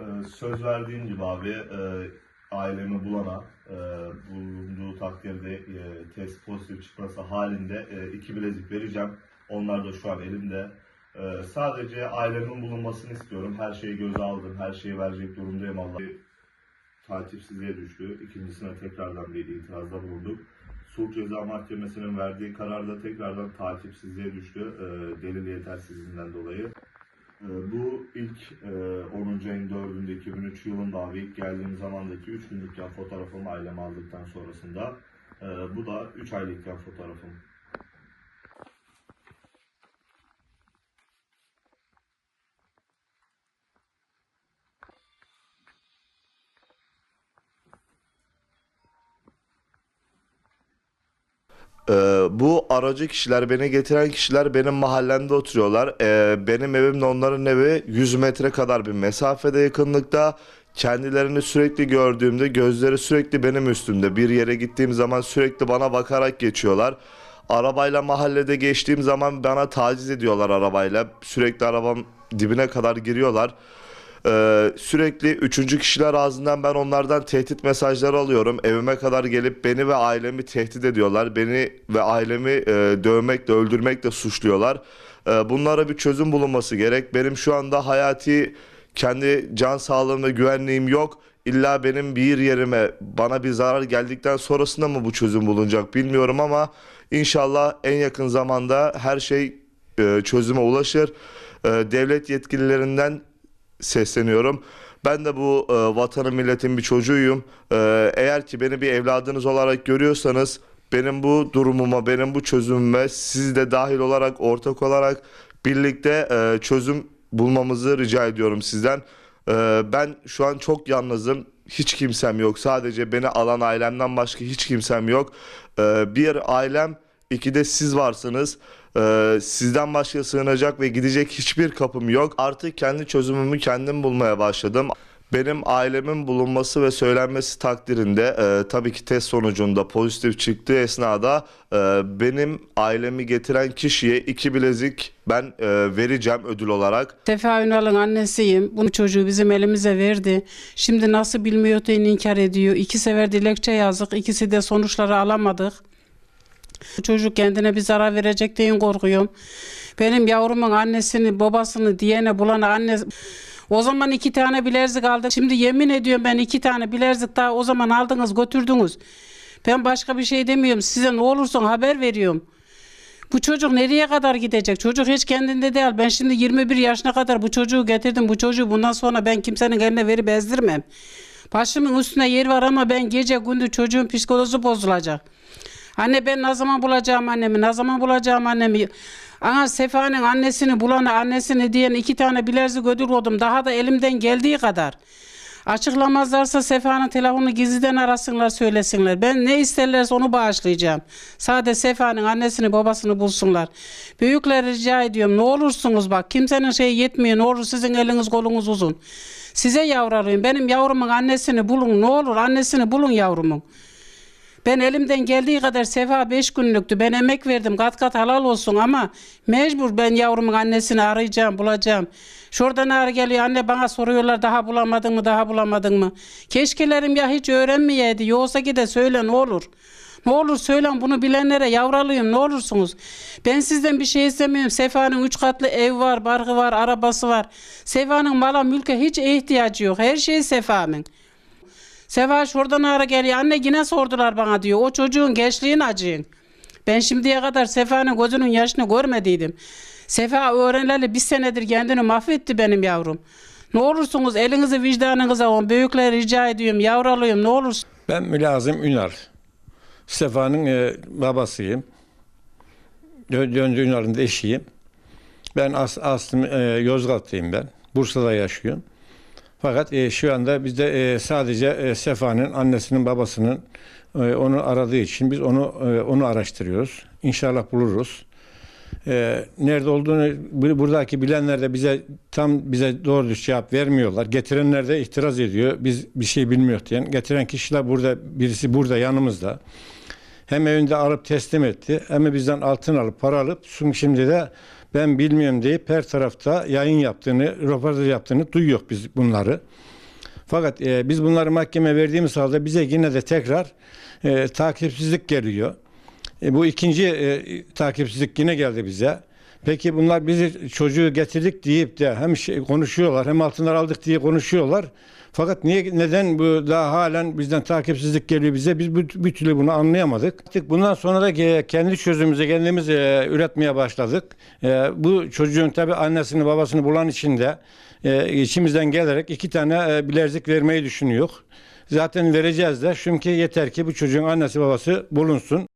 Ee, söz verdiğim gibi abi e, ailemi bulana e, bulunduğu takdirde e, test pozitif çıkması halinde iki bilezik vereceğim. Onlar da şu an elimde. Sadece ailemin bulunmasını istiyorum. Her şeyi göze aldım. Her şeyi verecek durumdayım Allah. Takipsizliğe düştü. İkincisine tekrardan bir itirazda bulunduk. Sulh Ceza Mahkemesi'nin verdiği kararda tekrardan takipsizliğe düştü. E, delil yetersizliğinden dolayı. Ee, Bu ilk e, 10. ayın 4'ünde 2003 yılında abi ilk geldiğim zamandaki 3 günlükken fotoğrafımı aileme aldıktan sonrasında. Ee, Bu da 3 aylıkken fotoğrafım. Ee, bu aracı kişiler, beni getiren kişiler benim mahallemde oturuyorlar. Ee, benim evimle onların evi 100 metre kadar bir mesafede yakınlıkta. Kendilerini sürekli gördüğümde gözleri sürekli benim üstümde. Bir yere gittiğim zaman sürekli bana bakarak geçiyorlar. Arabayla mahallede geçtiğim zaman bana taciz ediyorlar arabayla. Sürekli arabam dibine kadar giriyorlar. Ee, sürekli üçüncü kişiler ağzından ben onlardan tehdit mesajları alıyorum. Evime kadar gelip beni ve ailemi tehdit ediyorlar. Beni ve ailemi e, dövmekle, öldürmekle suçluyorlar. Ee, bunlara bir çözüm bulunması gerek. Benim şu anda hayati kendi can sağlığım ve güvenliğim yok. İlla benim bir yerime bana bir zarar geldikten sonrasında mı bu çözüm bulunacak bilmiyorum ama inşallah en yakın zamanda her şey e, çözüme ulaşır. E, devlet yetkililerinden sesleniyorum. Ben de bu e, vatanın milletin bir çocuğuyum. E, eğer ki beni bir evladınız olarak görüyorsanız benim bu durumuma, benim bu çözümüme siz de dahil olarak, ortak olarak birlikte e, çözüm bulmamızı rica ediyorum sizden. E, ben şu an çok yalnızım. Hiç kimsem yok. Sadece beni alan ailemden başka hiç kimsem yok. E, bir ailem, iki de siz varsınız. Ee, sizden başka sığınacak ve gidecek hiçbir kapım yok. Artık kendi çözümümü kendim bulmaya başladım. Benim ailemin bulunması ve söylenmesi takdirinde e, tabii ki test sonucunda pozitif çıktığı esnada e, benim ailemi getiren kişiye iki bilezik ben e, vereceğim ödül olarak. Sefa Ünal'ın annesiyim. Bu çocuğu bizim elimize verdi. Şimdi nasıl bilmiyor diye inkar ediyor. İki sefer dilekçe yazdık. İkisi de sonuçları alamadık. Çocuk kendine bir zarar verecek diye korkuyorum. Benim yavrumun annesini, babasını, diyene bulana anne... O zaman iki tane bilezik aldık. Şimdi yemin ediyorum ben iki tane bilezik daha o zaman aldınız götürdünüz. Ben başka bir şey demiyorum. Size ne olursa haber veriyorum. Bu çocuk nereye kadar gidecek? Çocuk hiç kendinde değil. Ben şimdi 21 yaşına kadar bu çocuğu getirdim. Bu çocuğu bundan sonra ben kimsenin eline verip ezdirmem. Başımın üstüne yer var ama ben gece gündüz çocuğun psikolojisi bozulacak. Anne ben ne zaman bulacağım annemi, ne zaman bulacağım annemi. Ana Sefa'nın annesini bulana annesini diyen iki tane bilerzik ödül oldum. Daha da elimden geldiği kadar. Açıklamazlarsa Sefa'nın telefonunu gizliden arasınlar söylesinler. Ben ne isterlerse onu bağışlayacağım. Sadece Sefa'nın annesini babasını bulsunlar. Büyükler rica ediyorum ne olursunuz bak kimsenin şeyi yetmiyor ne olur sizin eliniz kolunuz uzun. Size yavralıyım benim yavrumun annesini bulun ne olur annesini bulun yavrumun. Ben elimden geldiği kadar sefa beş günlüktü. Ben emek verdim. Kat kat halal olsun ama mecbur ben yavrumun annesini arayacağım, bulacağım. Şuradan ağrı geliyor. Anne bana soruyorlar daha bulamadın mı, daha bulamadın mı? Keşkelerim ya hiç öğrenmeyeydi. Yoksa ki de söyle ne olur. Ne olur söylen bunu bilenlere yavralıyım ne olursunuz. Ben sizden bir şey istemiyorum. Sefa'nın üç katlı ev var, barkı var, arabası var. Sefa'nın mala mülke hiç ihtiyacı yok. Her şey Sefa'nın. Seva şuradan ara geliyor. Anne yine sordular bana diyor. O çocuğun gençliğin acıyın. Ben şimdiye kadar Sefa'nın gözünün yaşını görmediydim. Sefa öğreneli bir senedir kendini mahvetti benim yavrum. Ne olursunuz elinizi vicdanınıza on. Büyükler rica ediyorum. Yavralıyım ne olursun. Ben Mülazım Ünal. Sefa'nın e, babasıyım. Dö- Döncü Ünal'ın da eşiyim. Ben as, aslım e, Yozgatlıyım ben. Bursa'da yaşıyorum. Fakat e, şu anda bizde e, sadece e, Sefa'nın annesinin babasının e, onu aradığı için biz onu e, onu araştırıyoruz. İnşallah buluruz. E, nerede olduğunu bu- buradaki bilenler de bize tam bize doğru düz cevap vermiyorlar. Getirenler de itiraz ediyor. Biz bir şey bilmiyor diyen. Getiren kişiler burada birisi burada yanımızda. Hem evinde alıp teslim etti hem bizden altın alıp para alıp şimdi de ben bilmiyorum deyip her tarafta yayın yaptığını, röportaj yaptığını duyuyor biz bunları. Fakat e, biz bunları mahkemeye verdiğimiz halde bize yine de tekrar e, takipsizlik geliyor. E, bu ikinci e, takipsizlik yine geldi bize. Peki bunlar bizi çocuğu getirdik deyip de hem şey konuşuyorlar hem altınlar aldık diye konuşuyorlar. Fakat niye neden bu daha halen bizden takipsizlik geliyor bize? Biz bir, bir türlü bunu anlayamadık. Artık bundan sonra da kendi çözümümüzü kendimiz e, üretmeye başladık. E, bu çocuğun tabi annesini babasını bulan için de e, içimizden gelerek iki tane e, bilezik vermeyi düşünüyor. Zaten vereceğiz de çünkü yeter ki bu çocuğun annesi babası bulunsun.